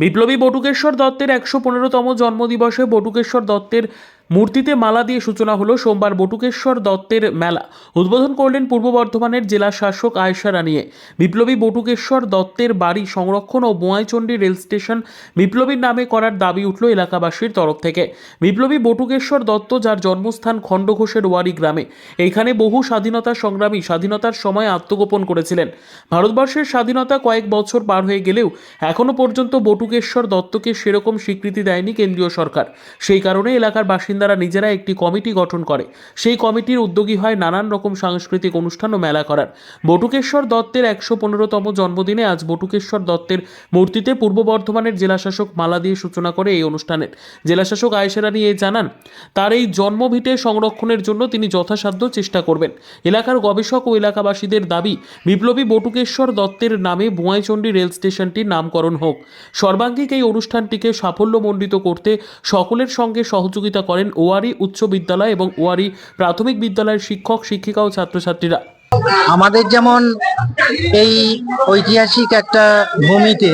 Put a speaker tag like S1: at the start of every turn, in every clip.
S1: বিপ্লবী বটুকেশ্বর দত্তের একশো পনেরোতম জন্মদিবসে বটুকেশ্বর দত্তের মূর্তিতে মালা দিয়ে সূচনা হলো সোমবার বটুকেশ্বর দত্তের মেলা। উদ্বোধন করলেন পূর্ব বর্ধমানের জেলা শাসক আয়েশা রানিয়ে। বিপ্লবী বটুকেশ্বর দত্তের বাড়ি সংরক্ষণ ও বোয়াইচন্ডী রেল স্টেশন বিপ্লবীর নামে করার দাবি উঠল এলাকাবাসীর তরফ থেকে। বিপ্লবী বটুকেশ্বর দত্ত, যার জন্মস্থান খণ্ডঘোষের ওয়ারি গ্রামে। এইখানে বহু স্বাধীনতা সংগ্রামী স্বাধীনতার সময় আত্মগোপন করেছিলেন। ভারতবর্ষের স্বাধীনতা কয়েক বছর পার হয়ে গেলেও এখনও পর্যন্ত বটুকেশ্বর দত্তকে সেরকম স্বীকৃতি দেয়নি কেন্দ্রীয় সরকার। সেই কারণে এলাকার বাসিন্দারা নিজেরা একটি কমিটি গঠন করে। সেই কমিটির উদ্যোগী হয় নানান রকম সাংস্কৃতিক অনুষ্ঠান ও মেলা করার। বটুকেশ্বর দত্তের একশো পনেরোতম জন্মদিনে আজ বটুকেশ্বর দত্তের মূর্তিতে পূর্ব বর্ধমানের জেলাশাসক মালা দিয়ে সূচনা করে এই অনুষ্ঠানের জেলাশাসক আয়েশারানি এ জানান, তার এই জন্মভিটে সংরক্ষণের জন্য তিনি যথাসাধ্য চেষ্টা করবেন। এলাকার গবেষক ও এলাকাবাসীদের দাবি, বিপ্লবী বটুকেশ্বর দত্তের নামে বোয়াইচন্ডী রেল স্টেশনটির নামকরণ হোক। সর্বাঙ্গিক এই অনুষ্ঠানটিকে সাফল্যমণ্ডিত করতে সকলের সঙ্গে সহযোগিতা করেন ওয়ারি উচ্চ বিদ্যালয় এবং ওয়ারি প্রাথমিক বিদ্যালয়ের শিক্ষক, শিক্ষিকা ও ছাত্রছাত্রীরা।
S2: আমাদের যেমন এই ঐতিহাসিক একটা ভূমিতে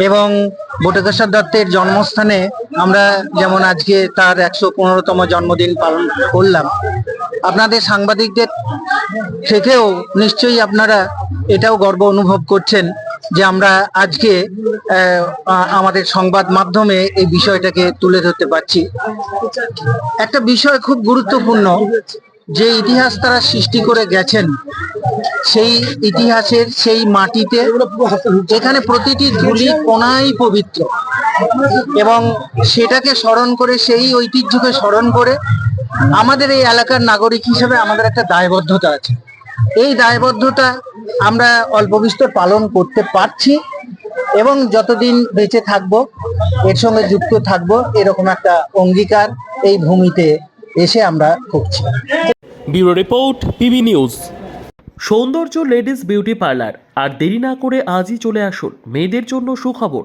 S2: এবং বটকেশ্বর দত্তের জন্মস্থানে আমরা যেমন আজকে তার একশো পনেরোতম জন্মদিন পালন করলাম। আপনাদের সাংবাদিকদের থেকেও নিশ্চয়ই আপনারা এটাও গর্ব অনুভব করছেন। যে আমরা আজকে আমাদের সংবাদ মাধ্যমে এই বিষয়টাকে তুলে ধরতে পারছি। একটা বিষয় খুব গুরুত্বপূর্ণ, যে ইতিহাস তারা সৃষ্টি করে গেছেন, সেই ইতিহাসের সেই মাটিতে যেখানে প্রতিটি ধুলি কোনাই পবিত্র এবং সেটাকে স্মরণ করে, সেই ঐতিহ্যকে স্মরণ করে আমাদের এই এলাকার নাগরিক হিসেবে আমাদের একটা দায়বদ্ধতা আছে। এই দায়বদ্ধতা আমরা অল্প বিস্তর পালন করতে পারছি এবং যতদিন বেঁচে থাকব এর সঙ্গে যুক্ত থাকব এরকম একটা অঙ্গীকার এই ভূমিতে এসে আমরা করছি।
S1: Bureau report PB news. সৌন্দর্য লেডিস বিউটি পার্লার আর দেরি না করে আজই চলে আসুন মেয়েদের জন্য সুখবর।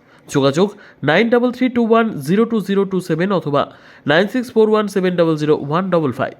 S1: যোগাযোগ nine double three two one zero two zero two seven অথবা nine six four one seven double zero one double five.